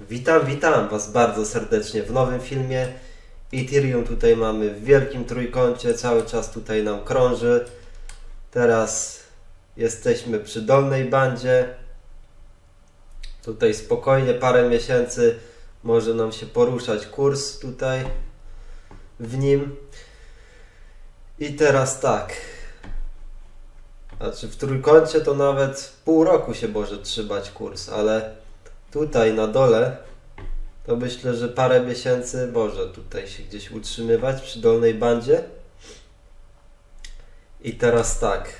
Witam, witam Was bardzo serdecznie w nowym filmie. Ethereum tutaj mamy w wielkim trójkącie, cały czas tutaj nam krąży. Teraz jesteśmy przy dolnej bandzie. Tutaj spokojnie parę miesięcy może nam się poruszać kurs tutaj w nim. I teraz tak. Znaczy w trójkącie to nawet pół roku się może trzymać kurs, ale tutaj na dole to myślę, że parę miesięcy może tutaj się gdzieś utrzymywać przy dolnej bandzie. I teraz tak.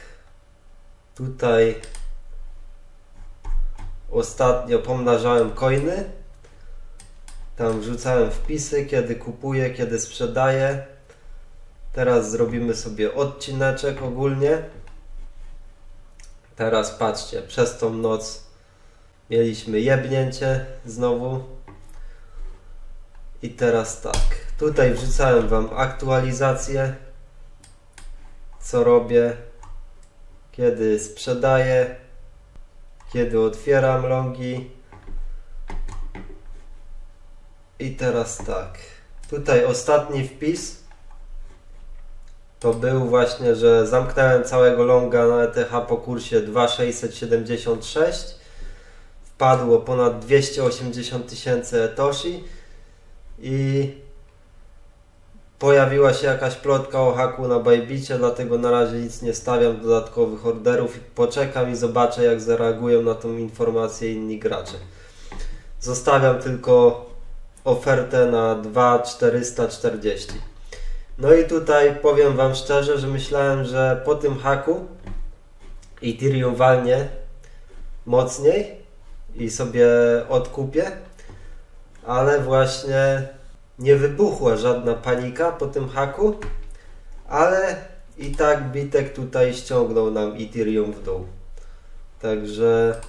Tutaj ostatnio pomnażałem coiny. Tam wrzucałem wpisy, kiedy kupuję, kiedy sprzedaję. Teraz zrobimy sobie odcineczek ogólnie. Teraz patrzcie, przez tą noc mieliśmy jebnięcie znowu. I teraz tak, tutaj wrzucałem Wam aktualizację, co robię, kiedy sprzedaję, kiedy otwieram longi. I teraz tak, tutaj ostatni wpis to był właśnie, że zamknąłem całego longa na ETH po kursie 2,676 wpadło ponad 280 tysięcy etoshi i pojawiła się jakaś plotka o haku na Bajbicie, dlatego na razie nic nie stawiam dodatkowych orderów. Poczekam i zobaczę jak zareagują na tą informację inni gracze. Zostawiam tylko ofertę na 2,440. No i tutaj powiem Wam szczerze, że myślałem, że po tym haku Ethereum walnie mocniej i sobie odkupię, ale właśnie nie wybuchła żadna panika po tym haku, ale i tak Bitek tutaj ściągnął nam Ethereum w dół. Także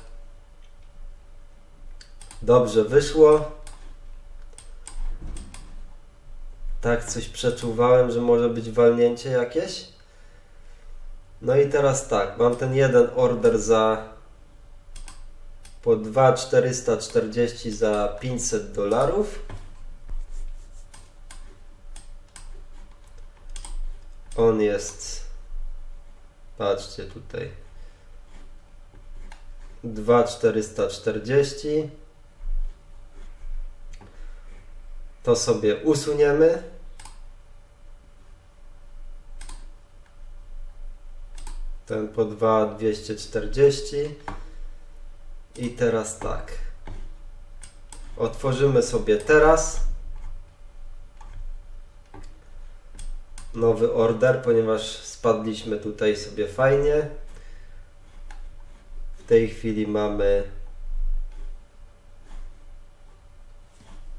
dobrze wyszło. Tak coś przeczuwałem, że może być walnięcie jakieś. No i teraz tak, mam ten jeden order za po 2,440 za 500 dolarów. On jest, patrzcie tutaj, 2,440. To sobie usuniemy. Ten po 2,240. I teraz tak. Otworzymy sobie teraz nowy order, ponieważ spadliśmy tutaj sobie fajnie. W tej chwili mamy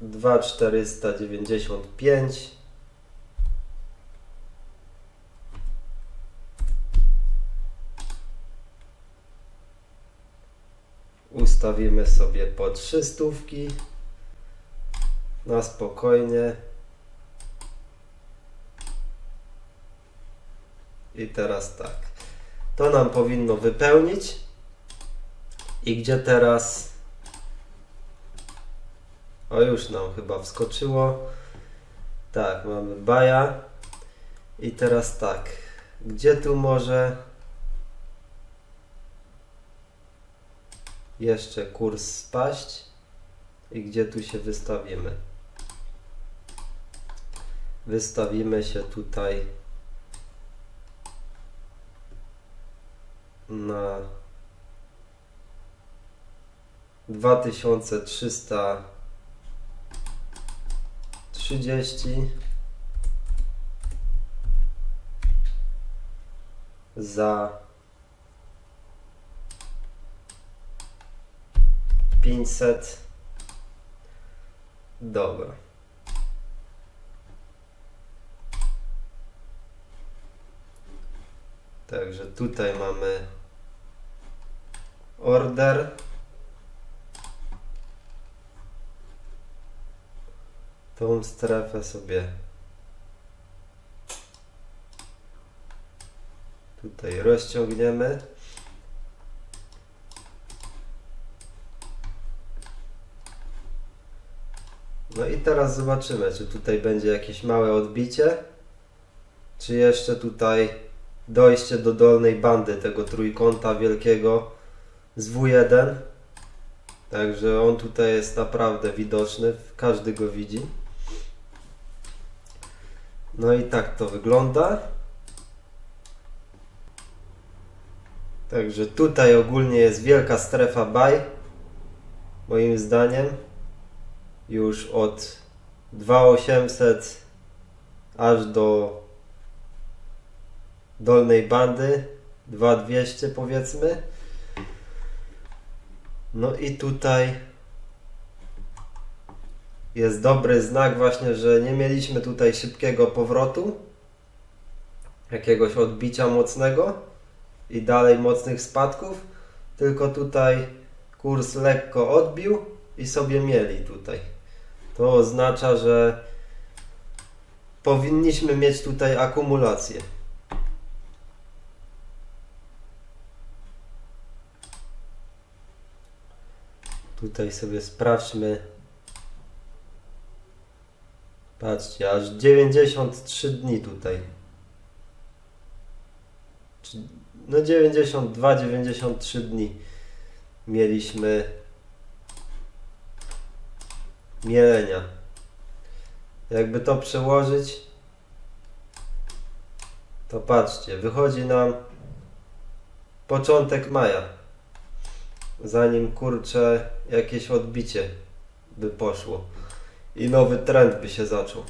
2,495. Ustawimy sobie po trzy stówki na spokojnie. I teraz tak. To nam powinno wypełnić. I gdzie teraz? O, już nam chyba wskoczyło. Tak, mamy baja. I teraz tak. Gdzie tu może jeszcze kurs spaść? I gdzie tu się wystawimy? Wystawimy się tutaj na 2330 za 500 dobra Także tutaj mamy order. Tą strefę sobie tutaj rozciągniemy. No i teraz zobaczymy, czy tutaj będzie jakieś małe odbicie, czy jeszcze tutaj dojście do dolnej bandy tego trójkąta wielkiego z W1. Także on tutaj jest naprawdę widoczny, każdy go widzi. No i tak to wygląda. Także tutaj ogólnie jest wielka strefa buy. Moim zdaniem już od 2800 aż do dolnej bandy 2200 powiedzmy. No i tutaj jest dobry znak właśnie, że nie mieliśmy tutaj szybkiego powrotu, jakiegoś odbicia mocnego i dalej mocnych spadków, tylko tutaj kurs lekko odbił i sobie mieli tutaj. To oznacza, że powinniśmy mieć tutaj akumulację. Tutaj sobie sprawdźmy. Patrzcie, aż 93 dni tutaj. No 92-93 dni mieliśmy mielenia. Jakby to przełożyć, to patrzcie, wychodzi nam początek maja. Zanim kurczę jakieś odbicie by poszło i nowy trend by się zaczął.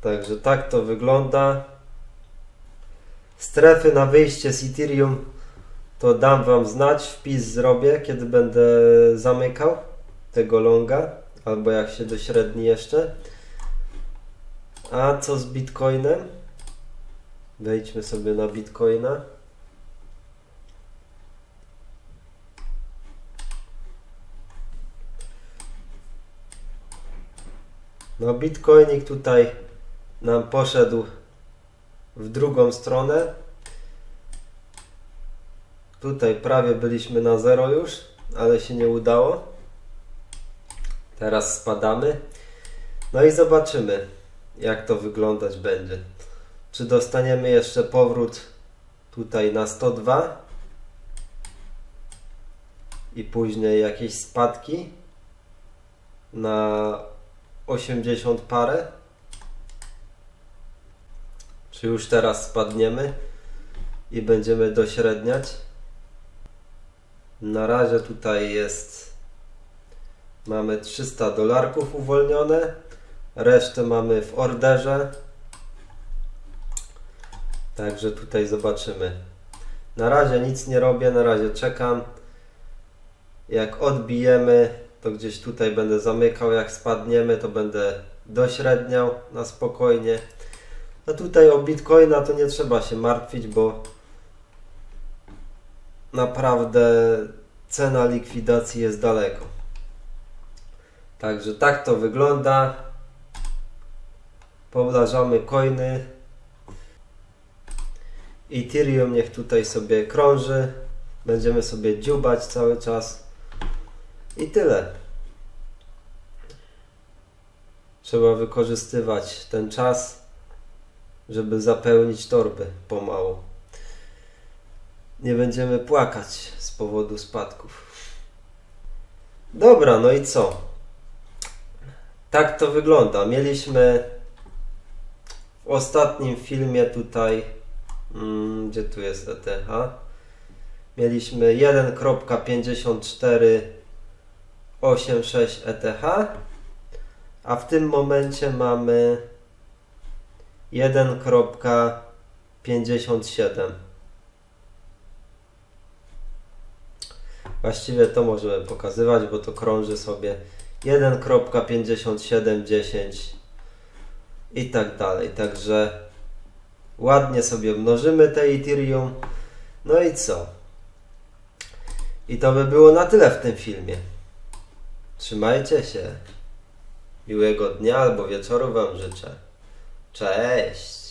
Także tak to wygląda. Strefy na wyjście z Ethereum to dam Wam znać, wpis zrobię, kiedy będę zamykał tego longa, albo jak się dośredni jeszcze. A co z Bitcoinem? Wejdźmy sobie na Bitcoina. No Bitcoinik tutaj nam poszedł w drugą stronę. Tutaj prawie byliśmy na zero już, ale się nie udało. Teraz spadamy. No i zobaczymy, jak to wyglądać będzie. Czy dostaniemy jeszcze powrót tutaj na 102 i później jakieś spadki na 80 parę? Czy już teraz spadniemy i będziemy dośredniać? Na razie tutaj jest mamy 300 dolarków uwolnione, resztę mamy w orderze. Także tutaj zobaczymy. Na razie nic nie robię, na razie czekam. Jak odbijemy, to gdzieś tutaj będę zamykał. Jak spadniemy, to będę dośredniał na spokojnie. No tutaj o Bitcoina to nie trzeba się martwić, bo naprawdę cena likwidacji jest daleko. Także tak to wygląda. Powlażamy coiny. Ethereum niech tutaj sobie krąży. Będziemy sobie dziubać cały czas. I tyle. Trzeba wykorzystywać ten czas, żeby zapełnić torby pomału. Nie będziemy płakać z powodu spadków. Dobra, no i co? Tak to wygląda. Mieliśmy w ostatnim filmie tutaj, mm, gdzie tu jest ETH? Mieliśmy 1.5486 ETH, a w tym momencie mamy 1.57. Właściwie to możemy pokazywać, bo to krąży sobie 1.5710 i tak dalej. Także ładnie sobie mnożymy te Ethereum. No i co? I to by było na tyle w tym filmie. Trzymajcie się. Miłego dnia albo wieczoru Wam życzę. Cześć!